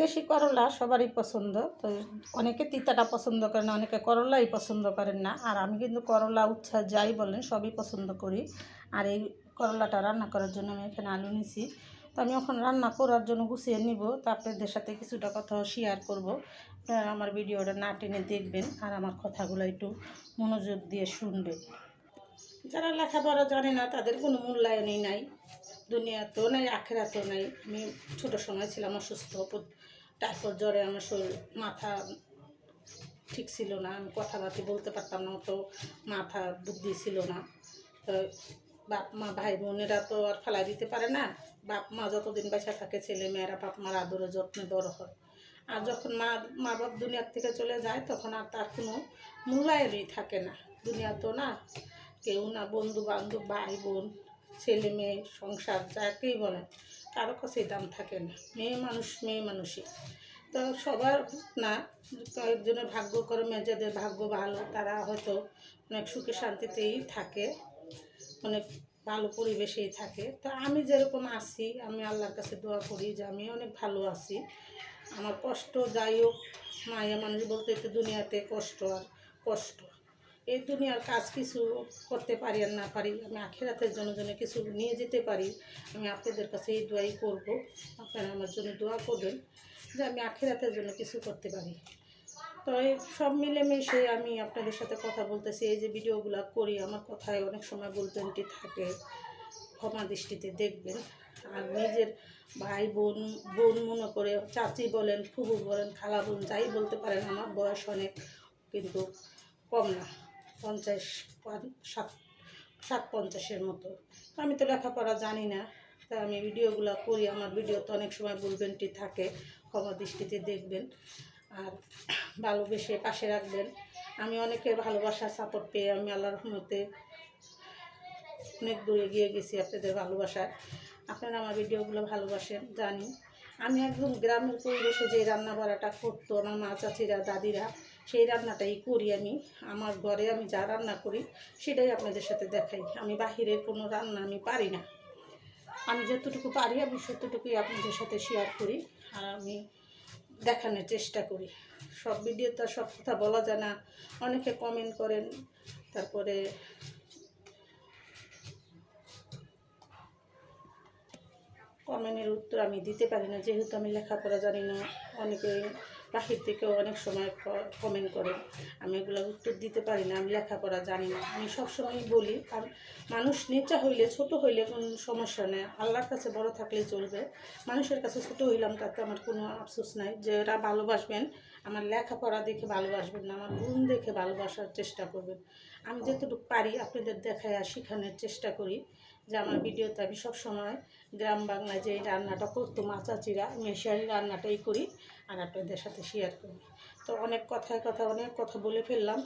দেশি করলা সবারই পছন্দ, তো অনেকে তিতাটা পছন্দ করেন না অনেকে করলাই পছন্দ করেন না। আর আমি কিন্তু করলা, উচ্ছা, যাই বলেন, সবই পছন্দ করি। আর এই করলাটা রান্না করার জন্য আমি এখানে আলু নিছি। তো আমি এখন রান্না করার জন্য গুছিয়ে নিব। তো আপনাদের সাথে কিছুটা কথা শেয়ার করব। আপনারা আমার ভিডিওটা না টেনে দেখবেন, আর আমার কথাগুলো একটু মনোযোগ দিয়ে শুনবেন। যারা লেখাপড়া জানে না, তাদের কোনো মূল্যায়নই নাই। দুনিয়াতেও নাই, আখেরাতেও নাই। আমি ছোটো সময় ছিলাম অসুস্থ তারপর জ্বরে আমার শরীর, মাথা ঠিক ছিল না। আমি কথাবার্তা বলতে পারতাম না, অত মাথা বুদ্ধি ছিল না। বাপ মা, ভাই বোনেরা তো আর ফেলাই দিতে পারে না। বাপ মা যতদিন বেঁচে থাকে, ছেলে মেয়েরা বাপ মার আদরে যত্নে বড় হয়। আর যখন মা মা বাপ দুনিয়ার থেকে চলে যায়, তখন আর তার কোনো মূল্যায়নই থাকে না। দুনিয়া তো না কেউ না বন্ধু বান্ধব ভাই বোন ছেলে মেয়ে, সংসার যাকেই বলে কারও কাছে দাম থাকে না। মেয়ে মানুষ, মেয়ে মানুষই। তো সবার না, কয়েকজনের ভাগ্য কর্মে যাদের ভাগ্য ভালো, তারা হয়তো অনেক সুখে শান্তিতেই থাকে, অনেক ভালো পরিবেশেই থাকে। তো আমি যেরকম আছি, আমি আল্লাহর কাছে দোয়া করি যে আমি অনেক ভালো আছি। আমার কষ্ট যাই হোক, মায়া মানুষ বলতে তো দুনিয়াতে কষ্ট আর কষ্ট। এই দুনিয়ার কাজ কিছু করতে পারি আর না পারি, আমি আখেরাতের জন্য জন্য কিছু নিয়ে যেতে পারি, আমি আপনাদের কাছে এই দোয়াই করব। আপনারা আমার জন্য দোয়া করবেন যে আমি আখেরাতের জন্য কিছু করতে পারি। তো সব মিলেমিশে আমি আপনাদের সাথে কথা বলতেছি, এই যে ভিডিওগুলো করি, আমার কথায় অনেক সময় বলতেনটি থাকে, ক্ষমা দৃষ্টিতে দেখবেন। আর নিজের ভাই বোন বোন মনে করে, চাচি বলেন ফুবু বলেন, খালা বোন, যাই বলতে পারেন, আমার বয়স অনেক, কিন্তু কম না। পঞ্চাশ সাত সাত পঞ্চাশের মতো। আমি তো লেখাপড়া জানি না, তা আমি ভিডিওগুলো করি। আমার ভিডিও তো অনেক সময় বলবেনটি থাকে ক্ষমা দৃষ্টিতে দেখবেন আর ভালোবেসে পাশে রাখবেন। আমি অনেকের ভালোবাসা সাপোর্ট পেয়ে আমি আল্লাহর রহমতে অনেক দূরে গিয়ে গেছি আপনাদের ভালোবাসায় আপনারা আমার ভিডিওগুলো ভালোবাসেন, জানি। আমি একদম গ্রামের পরিবেশে যে রান্না বাড়াটা করতো আমার মা, চাচিরা, দাদিরা সেই রান্নাটাই করি আমি। আমার ঘরে আমি যা রান্না করি, সেটাই আপনাদের সাথে দেখাই। আমি বাহিরের কোনো রান্না আমি পারি না। আমি যতটুকু পারি, আমি ততটুকুই আপনাদের সাথে শেয়ার করি আর আমি দেখানোর চেষ্টা করি। সব ভিডিওতে সব কথা বলা যায় না। অনেকে কমেন্ট করেন, তারপরে কমেন্টের উত্তর আমি দিতে পারি না। যেহেতু আমি লেখাপড়া জানি না, অনেকে বাহির থেকেও অনেক সময় কমেন্ট করে। আমি এগুলো উত্তর দিতে পারি না, আমি লেখাপড়া জানি না। আমি সবসময় বলি, কারণ মানুষ নেচা হইলে, ছোট হইলে কোনো সমস্যা নেই। আল্লাহর কাছে বড় থাকলেই চলবে। মানুষের কাছে ছোট হইলাম তাতে আমার কোনো আফসোস নাই যে এরা ভালোবাসবেন। আমার লেখাপড়া দেখে ভালোবাসবেন না, আমার গুণ দেখে ভালোবাসার চেষ্টা করবেন। আমি যতটুকু পারি আপনাদের দেখায় আর শেখানোর চেষ্টা করি যে আমার ভিডিওতে আমি সবসময় গ্রাম বাংলায় যে রান্নাটা করতো মা চাচিরা আমি সেই রান্নাটাই করি আর আপনাদের সাথে শেয়ার করি। তো অনেক কথায় কথা অনেক কথা বলে ফেললাম।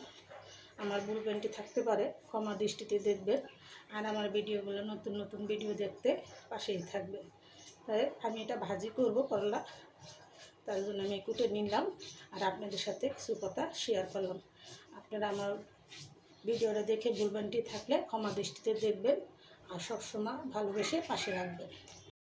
আমার ভুল প্যান্টি থাকতে পারে ক্ষমা দৃষ্টিতে দেখবেন। আর আমার ভিডিওগুলো নতুন নতুন ভিডিও দেখতে পাশেই থাকবে তাই আমি এটা ভাজি করব করলা তার জন্য আমি কুটে নিলাম আর আপনাদের সাথে কিছু কথা শেয়ার করলাম। আপনারা আমার ভিডিওটা দেখে ভুলবানটি থাকলে ক্ষমা দৃষ্টিতে দেখবেন আর সবসময় ভালোবেসে পাশে রাখবেন।